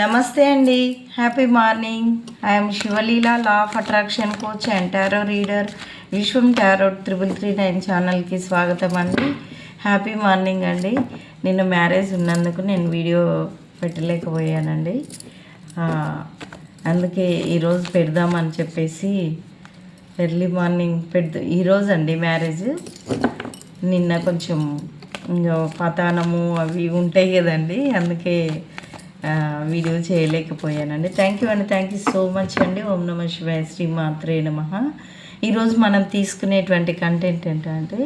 నమస్తే అండి. Happy morning I'm Shivaleela law of attraction coach and tarot reader Vishwam tarot triple three nine ఛానల్కి స్వాగతం అండి. Happy morning అండి. నిన్న మ్యారేజ్ ఉన్నందుకు నేను వీడియో పెట్టలేకపోయానండి. అందుకే ఈరోజు పెడదామని చెప్పేసి ఎర్లీ మార్నింగ్ పెద్ద ఈరోజు అండి మ్యారేజ్ నిన్న కొంచెం పతానము అవి ఉంటాయి కదండి. అందుకే వీడియో చేయలేకపోయానండి. థ్యాంక్ యూ అండి. థ్యాంక్ యూ సో మచ్ అండి. ఓం నమ శివాయ శ్రీ మాత్రే నమ ఈరోజు మనం తీసుకునేటువంటి కంటెంట్ ఏంటంటే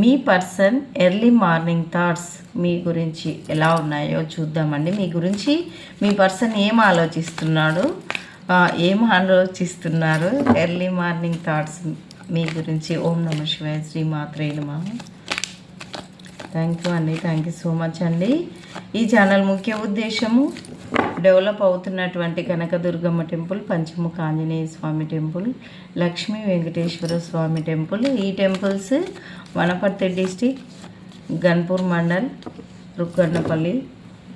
మీ పర్సన్ ఎర్లీ మార్నింగ్ థాట్స్ మీ గురించి ఎలా ఉన్నాయో చూద్దామండి. మీ గురించి మీ పర్సన్ ఏం ఆలోచిస్తున్నాడు ఏం ఆలోచిస్తున్నారు? ఎర్లీ మార్నింగ్ థాట్స్ మీ గురించి ఓం నమ శివాయ శ్రీ మాత్రే నమ. థ్యాంక్ యూ అండి థ్యాంక్ యూ సో మచ్ అండి ఈ ఛానల్ ముఖ్య ఉద్దేశము డెవలప్ అవుతున్నటువంటి Kanakadurgamma temple Panchamukha Anjaneya Swamy temple Lakshmi Venkateswara Swamy temple ఈ టెంపుల్స్ వనపర్తి డిస్టిక్ గన్పూర్ మండల్ రుక్కన్నపల్లి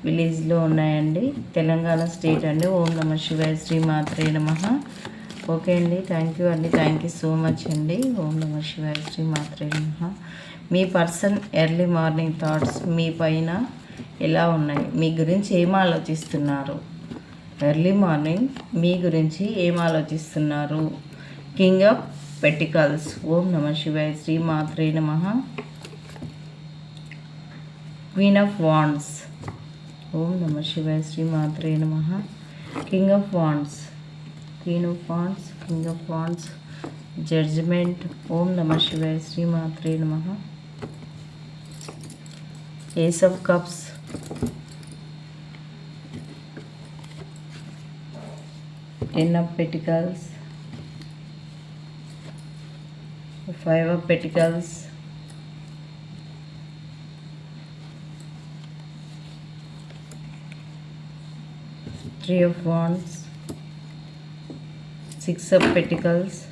విలేజ్లో ఉన్నాయండి. తెలంగాణ స్టేట్ అండి. ఓం నమ శివాయ శ్రీ మాత్రే నమ. ఓకే అండి. థ్యాంక్ యూ అండి థ్యాంక్ యూ సో మచ్ అండి ఓం నమ శివాయ శ్రీ మాత్రే నమ. మీ పర్సన్ ఎర్లీ మార్నింగ్ థాట్స్ మీ పైన ఎలా ఉన్నాయి? మీ గురించి ఏం ఆలోచిస్తున్నారు? ఎర్లీ మార్నింగ్ మీ గురించి ఏం ఆలోచిస్తున్నారు? King of pentacles. ఓం నమ శివాయ శ్రీ మాత్రే నమ. క్వీన్ ఆఫ్ వాండ్స్ ఓం నమ శివాయ శ్రీ మాత్రే నమ. King of wands queen of wands king of wands judgement. ఓం నమ శివాయ శ్రీ మాత్రే నమ. ace of cups. Ten of pentacles. Five of pentacles. Three of wands. Six of pentacles.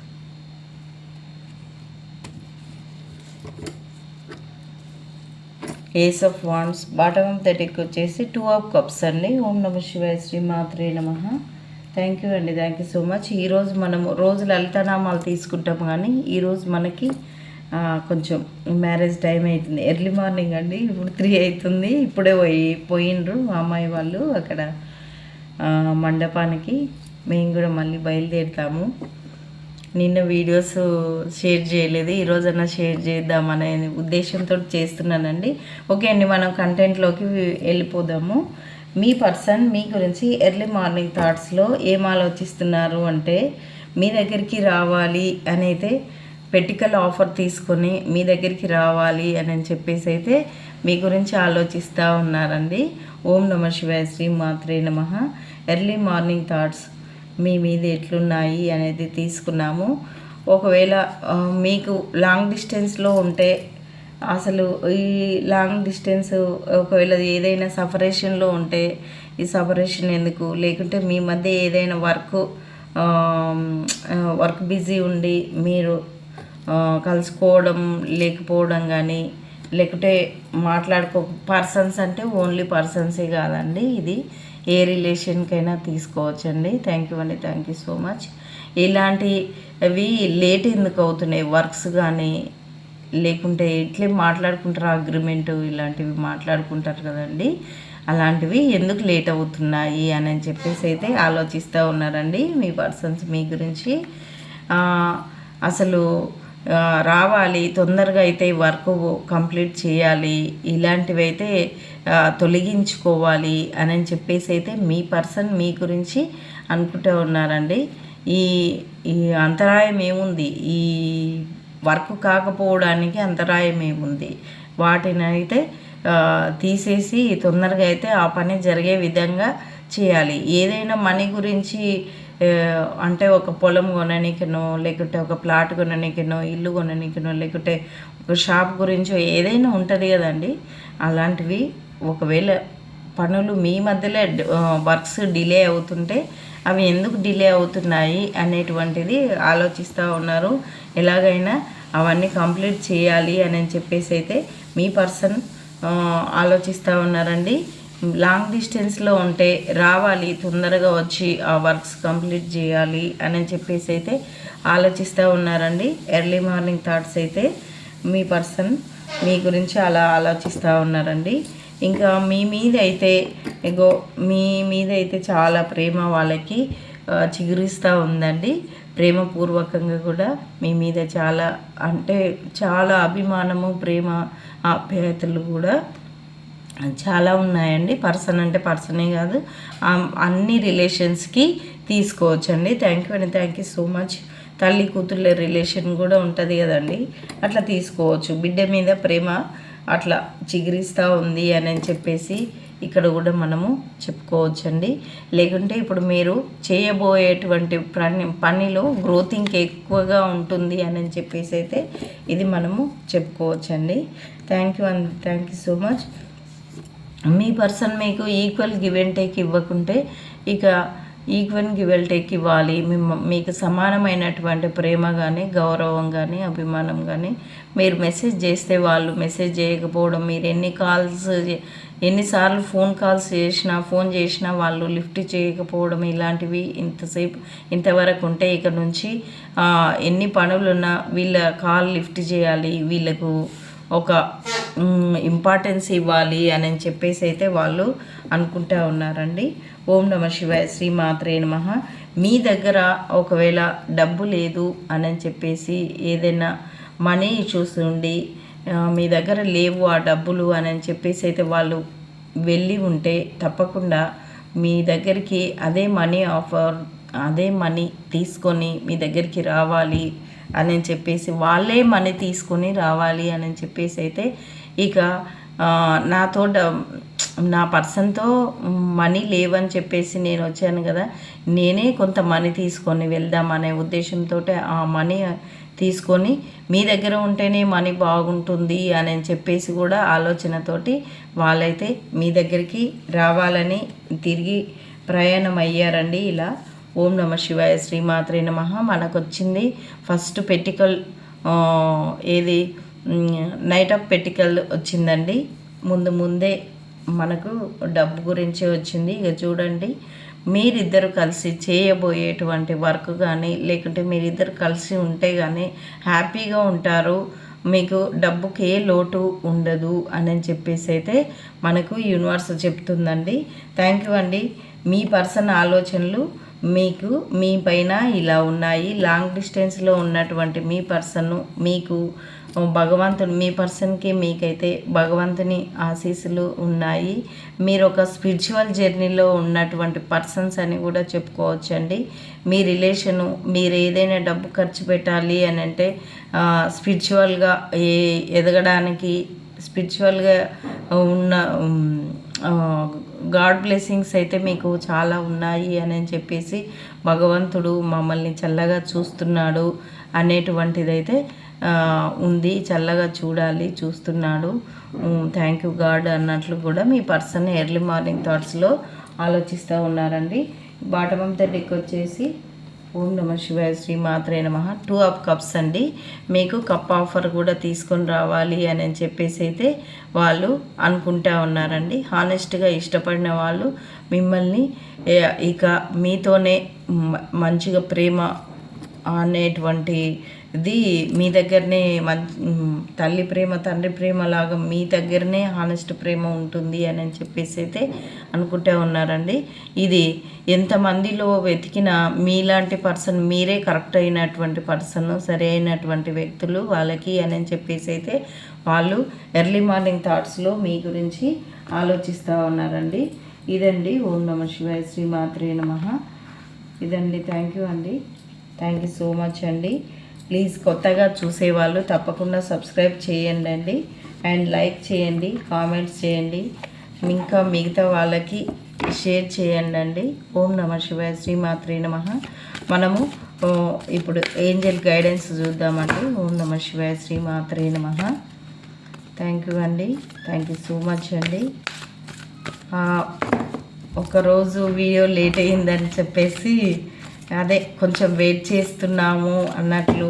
Ace of wands bottom of థర్టీకి వచ్చేసి టూ ఆఫ్ కప్స్ అండి. ఓం నమ శివాయ శ్రీ మాత్రే నమ. థ్యాంక్ యూ అండి థ్యాంక్ యూ సో మచ్ ఈరోజు మనము రోజు లలితనామాలు తీసుకుంటాం కానీ ఈరోజు మనకి కొంచెం మ్యారేజ్ టైం అవుతుంది ఎర్లీ మార్నింగ్ అండి ఇప్పుడు త్రీ అవుతుంది. ఇప్పుడే పోయి పోయిండ్రు మా అమ్మాయి వాళ్ళు అక్కడ మండపానికి. మేము కూడా మళ్ళీ బయలుదేరుతాము. నిన్న వీడియోస్ షేర్ చేయలేదు ఈరోజన్నా షేర్ చేద్దామనే ఉద్దేశంతో చేస్తున్నానండి. ఓకే అండి మనం కంటెంట్లోకి వెళ్ళిపోదాము. మీ పర్సన్ మీ గురించి ఎర్లీ మార్నింగ్ థాట్స్లో ఏం ఆలోచిస్తున్నారు అంటే మీ దగ్గరికి రావాలి అని అయితే పెటికల్ ఆఫర్ తీసుకొని మీ దగ్గరికి రావాలి అని అని చెప్పేసి అయితే మీ గురించి ఆలోచిస్తూ ఉన్నారండి. ఓం నమ శివాయ శ్రీ మాత్రే నమ. ఎర్లీ మార్నింగ్ థాట్స్ మీ మీద ఎట్లున్నాయి అనేది తీసుకున్నాము. ఒకవేళ మీకు లాంగ్ డిస్టెన్స్లో ఉంటే అసలు ఈ లాంగ్ డిస్టెన్స్ ఒకవేళ ఏదైనా సపరేషన్లో ఉంటే ఈ సపరేషన్ ఎందుకు? లేకుంటే మీ మధ్య ఏదైనా వర్క్ వర్క్ బిజీ ఉండి మీరు కలుసుకోవడం లేకపోవడం కానీ లేకుంటే మాట్లాడుకో పర్సన్స్ అంటే ఓన్లీ పర్సన్సే కాదండి ఇది. ఏ రిలేషన్కైనా తీసుకోవచ్చండి. థ్యాంక్ యూ అండి. థ్యాంక్ యూ సో మచ్ ఇలాంటివి లేట్ ఎందుకు అవుతున్నాయి? వర్క్స్ కానీ లేకుంటే ఎట్లే మాట్లాడుకుంటారు అగ్రిమెంట్ ఇలాంటివి మాట్లాడుకుంటారు కదండి. అలాంటివి ఎందుకు లేట్ అవుతున్నాయి అని చెప్పేసి అయితే ఆలోచిస్తూ ఉన్నారండి మీ పర్సన్స్ మీ గురించి. అసలు రావాలి తొందరగా అయితే వర్క్ కంప్లీట్ చేయాలి ఇలాంటివి అయితే తొలగించుకోవాలి అని చెప్పేసి అయితే మీ పర్సన్ మీ గురించి అనుకుంటూ ఉన్నారండి. ఈ ఈ అంతరాయం ఏముంది? ఈ వర్క్ కాకపోవడానికి అంతరాయం ఏముంది? వాటిని అయితే తీసేసి తొందరగా అయితే ఆ పని జరిగే విధంగా చేయాలి. ఏదైనా మనీ గురించి అంటే ఒక పొలం కొననీకనో లేకుంటే ఒక ప్లాట్ కొననీకనో ఇల్లు కొననీకనో లేకుంటే ఒక షాప్ గురించో ఏదైనా ఉంటుంది కదండి. అలాంటివి ఒకవేళ పనులు మీ మధ్యలో వర్క్స్ డిలే అవుతుంటే అవి ఎందుకు డిలే అవుతున్నాయి అనేటువంటిది ఆలోచిస్తూ ఉన్నారు. ఎలాగైనా అవన్నీ కంప్లీట్ చేయాలి అని చెప్పేసి అయితే మీ పర్సన్ ఆలోచిస్తూ ఉన్నారండి. లాంగ్ డిస్టెన్స్లో ఉంటే రావాలి తొందరగా వచ్చి ఆ వర్క్స్ కంప్లీట్ చేయాలి అని చెప్పేసి అయితే ఆలోచిస్తూ ఉన్నారండి. ఎర్లీ మార్నింగ్ థాట్స్ అయితే మీ పర్సన్ మీ గురించి అలా ఆలోచిస్తూ ఉన్నారండి. ఇంకా మీ మీద అయితే ఇగో మీ మీద అయితే చాలా ప్రేమ వాళ్ళకి చిగురిస్తూ ఉందండి. ప్రేమపూర్వకంగా కూడా మీ మీద చాలా అంటే చాలా అభిమానము ప్రేమ ఆప్యాయతలు కూడా చాలా ఉన్నాయండి. పర్సన్ అంటే పర్సనే కాదు. అన్ని రిలేషన్స్కి తీసుకోవచ్చండి. థ్యాంక్ యూ అండి. Thank you so much. తల్లి కూతుళ్ళ రిలేషన్ కూడా ఉంటుంది కదండి. అట్లా తీసుకోవచ్చు. బిడ్డ మీద ప్రేమ అట్లా చిగురిస్తూ ఉంది అని చెప్పేసి ఇక్కడ కూడా మనము చెప్పుకోవచ్చండి. లేకుంటే ఇప్పుడు మీరు చేయబోయేటువంటి పని పనిలో గ్రోత్ ఎక్కువగా ఉంటుంది అని చెప్పేసి అయితే ఇది మనము చెప్పుకోవచ్చండి. Thank you and thank you so much. Me person మీకు ఈక్వల్ గివ్ అండ్ టేక్ ఇవ్వకుంటే ఇక ఈక్వల్ గివ్ అండ్ టేక్ ఇవ్వాలి. మిమ్మ మీకు సమానమైనటువంటి ప్రేమ కానీ గౌరవం కానీ అభిమానం కానీ మీరు మెసేజ్ చేస్తే వాళ్ళు మెసేజ్ చేయకపోవడం మీరు ఎన్ని కాల్స్ ఎన్నిసార్లు ఫోన్ కాల్స్ చేసినా ఫోన్ చేసినా వాళ్ళు లిఫ్ట్ చేయకపోవడం ఇలాంటివి ఇంతసేపు ఇంతవరకు ఉంటే ఇక నుంచి ఎన్ని పనులున్నా వీళ్ళ కాల్ లిఫ్ట్ చేయాలి. వీళ్ళకు ఒక ఇంపార్టెన్స్ ఇవ్వాలి అని చెప్పేసి అయితే వాళ్ళు అనుకుంటా ఉన్నారండి. ఓం నమ శివాయ శ్రీ మాత్రే నమః. మీ దగ్గర ఒకవేళ డబ్బు లేదు అని చెప్పేసి ఏదైనా మనీ ఇష్యూస్ ఉండి మీ దగ్గర లేవు ఆ డబ్బులు అని చెప్పేసి అయితే వాళ్ళు వెళ్ళి ఉంటే తప్పకుండా మీ దగ్గరికి అదే మనీ ఆఫర్ అదే మనీ తీసుకొని మీ దగ్గరికి రావాలి అని చెప్పేసి వాళ్ళే మనీ తీసుకొని రావాలి అని చెప్పేసి అయితే ఇక నాతో నా పర్సన్తో మనీ లేవని చెప్పేసి నేను వచ్చాను కదా నేనే కొంత మనీ తీసుకొని వెళ్దాం అనే ఉద్దేశంతో ఆ మనీ తీసుకొని మీ దగ్గర ఉంటేనే మనీ బాగుంటుంది అని చెప్పేసి కూడా ఆలోచనతోటి వాళ్ళైతే మీ దగ్గరికి రావాలని తిరిగి ప్రయాణం అయ్యారండి. ఇలా ఓం నమ శివాయ శ్రీమాత్రే నమ. మనకు వచ్చింది ఫస్ట్ పెటికల్ ఏది? నైట్ ఆఫ్ పెటికల్ వచ్చిందండి. ముందు ముందే మనకు డబ్బు గురించి వచ్చింది. ఇక చూడండి మీరిద్దరు కలిసి చేయబోయేటువంటి వర్క్ కానీ లేకుంటే మీరిద్దరు కలిసి ఉంటే కానీ హ్యాపీగా ఉంటారు. మీకు డబ్బుకి ఏ లోటు ఉండదు అని చెప్పేసి అయితే మనకు యూనివర్స్ చెప్తుందండి. థ్యాంక్ యూ అండి. మీ పర్సన్ ఆలోచనలు మీకు మీ పైన ఇలా ఉన్నాయి. లాంగ్ డిస్టెన్స్లో ఉన్నటువంటి మీ పర్సన్ మీకు భగవంతుడు మీ పర్సన్కి మీకైతే భగవంతుని ఆశీస్సులు ఉన్నాయి. మీరు ఒక స్పిరిచువల్ జర్నీలో ఉన్నటువంటి పర్సన్స్ అని కూడా చెప్పుకోవచ్చండి. మీ రిలేషను మీరు ఏదైనా డబ్బు ఖర్చు పెట్టాలి అని అంటే స్పిరిచువల్గా ఏ ఎదగడానికి స్పిరిచువల్గా ఉన్న గాడ్ బ్లెస్సింగ్స్ అయితే మీకు చాలా ఉన్నాయి అని చెప్పేసి భగవంతుడు మమ్మల్ని చల్లగా చూస్తున్నాడు అనేటువంటిదైతే ఉంది చల్లగా చూడాలి చూస్తున్నాడు. థ్యాంక్ యూ గాడ్ అన్నట్లు కూడా మీ పర్సన్ ఎర్లీ మార్నింగ్ థాట్స్లో ఆలోచిస్తూ ఉన్నారండి. బాటమ్ ఆఫ్ ద డెక్ వచ్చేసి ఓం నమ శివాయ శ్రీ మాత్రే నమ. టూ ఆఫ్ కప్స్ అండి. మీకు కప్ ఆఫర్ కూడా తీసుకొని రావాలి అని చెప్పేసి అయితే వాళ్ళు అనుకుంటా ఉన్నారండి. హానెస్ట్గా ఇష్టపడిన వాళ్ళు మిమ్మల్ని ఇక మీతోనే మంచిగా ప్రేమ అనేటువంటి ఇది మీ దగ్గరనే మం తల్లి ప్రేమ తండ్రి ప్రేమ లాగా మీ దగ్గరనే హానెస్ట్ ప్రేమ ఉంటుంది అని చెప్పేసి అయితే అనుకుంటూ ఉన్నారండి. ఇది ఎంతమందిలో వెతికినా మీలాంటి పర్సన్ మీరే కరెక్ట్ అయినటువంటి పర్సన్ సరి అయినటువంటి వ్యక్తులు వాళ్ళకి అని చెప్పేసి అయితే వాళ్ళు ఎర్లీ మార్నింగ్ థాట్స్లో మీ గురించి ఆలోచిస్తూ ఉన్నారండి. ఇదండి. ఓం నమ శివాయ శ్రీ మాత్రే నమ. ఇదండి. థ్యాంక్ యూ అండి. థ్యాంక్ యూ సో మచ్ అండి. ప్లీజ్ కొత్తగా చూసేవాళ్ళు తప్పకుండా సబ్స్క్రైబ్ చేయండి అండి అండ్ లైక్ చేయండి కామెంట్స్ చేయండి. ఇంకా మిగతా వాళ్ళకి షేర్ చేయండి అండి ఓం నమ శివాయ శ్రీమాత్రే నమ. మనము ఇప్పుడు ఏంజల్ గైడెన్స్ చూద్దామండి. ఓం నమ శివాయ శ్రీమాత్రే నమ. థ్యాంక్ యూ అండి. థ్యాంక్ యూ సో మచ్ అండి. ఒకరోజు వీడియో లేట్ అయిందని చెప్పేసి అదే కొంచెం వెయిట్ చేస్తున్నాము అన్నట్లు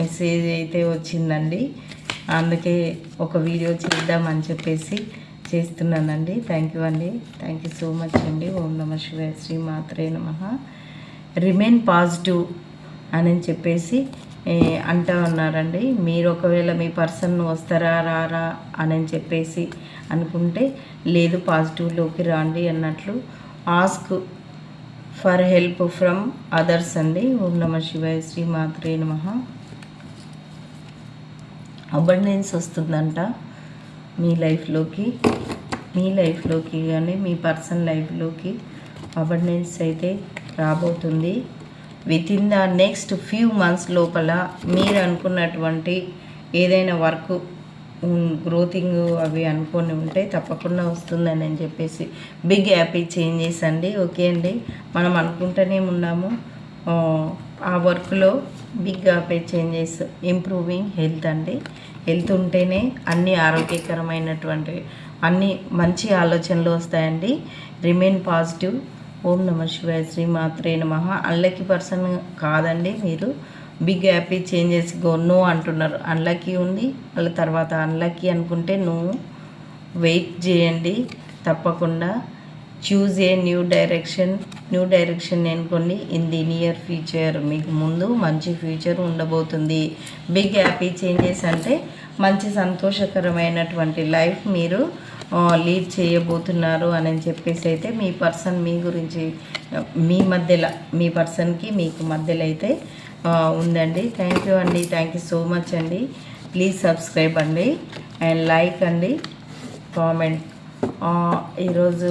మెసేజ్ అయితే వచ్చిందండి. అందుకే ఒక వీడియో చేద్దామని చెప్పేసి చేస్తున్నానండి. థ్యాంక్ యూ అండి. థ్యాంక్ యూ సో మచ్ అండి. ఓం నమ శివాయ శ్రీ మాత్రే నమ. రిమైన్ పాజిటివ్ అని చెప్పేసి అంటూ అంటా ఉన్నారండి. మీరు ఒకవేళ మీ పర్సన్ వస్తారా రారా అని చెప్పేసి అనుకుంటే లేదు పాజిటివ్లోకి రాండి అన్నట్లు ask for help from others అండి. ఓం నమ శివాయ శ్రీ మాత్రే నమ. అబండెన్స్ వస్తుందంట మీ లైఫ్లోకి మీ లైఫ్లోకి కానీ మీ పర్సనల్ లైఫ్లోకి అబండెన్స్ అయితే రాబోతుంది. Within the next few months లోపల మీరు అనుకున్నటువంటి ఏదైనా వర్క్ గ్రోతింగ్ అవి అనుకొని ఉంటే తప్పకుండా వస్తుందని అని చెప్పేసి బిగ్ హ్యాపీ చేంజెస్ అండి. ఓకే అండి. మనం అనుకుంటూనే ఉన్నాము. ఆ, వర్క్లో big happy changes improving health అండి. హెల్త్ ఉంటేనే అన్ని ఆరోగ్యకరమైనటువంటి అన్ని మంచి ఆలోచనలు వస్తాయండి. Remain positive. ఓం నమ శివాయ శ్రీ మాత్రే నమ. అల్లకి పర్సన్ కాదండి మీరు. Big happy changes go no అంటున్నారు. అన్లక్కీ ఉంది. మళ్ళీ తర్వాత అన్లక్కీ అనుకుంటే నువ్వు వెయిట్ చేయండి. తప్పకుండా choose a new direction. New direction ఎన్నుకోండి. In the near future. మీకు ముందు మంచి ఫ్యూచర్ ఉండబోతుంది. బిగ్ హ్యాపీ చేంజెస్ అంటే మంచి సంతోషకరమైనటువంటి లైఫ్ మీరు లీడ్ చేయబోతున్నారు అని చెప్పేసి అయితే మీ పర్సన్ మీ గురించి మీ మధ్యలో మీ పర్సన్కి మీకు మధ్యలో అయితే ఉందండి. థ్యాంక్ యూ అండి. థ్యాంక్ యూ సో మచ్ అండి. ప్లీజ్ సబ్స్క్రైబ్ అండి. అండ్ లైక్ అండి. కామెంట్ ఈరోజు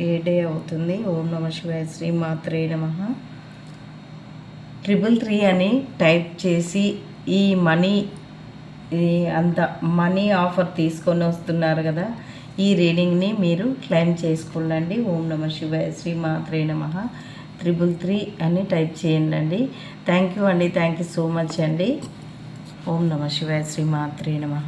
ఏ డే అవుతుంది? ఓం నమ శివాయ శ్రీ మాత్రే నమ. ట్రిపుల్ త్రీ అని టైప్ చేసి ఈ మనీ ఈ అంత మనీ ఆఫర్ తీసుకొని వస్తున్నారు కదా ఈ రీడింగ్ని మీరు క్లైమ్ చేసుకోండి. ఓం నమ శివాయ శ్రీ మాత్రే నమ. త్రిబుల్ త్రీ అని టైప్ చేయండి అండి థ్యాంక్ యూ అండి. థ్యాంక్ యూ సో మచ్ అండి. ఓం నమ శివాయ శ్రీ మాత్రే నమ.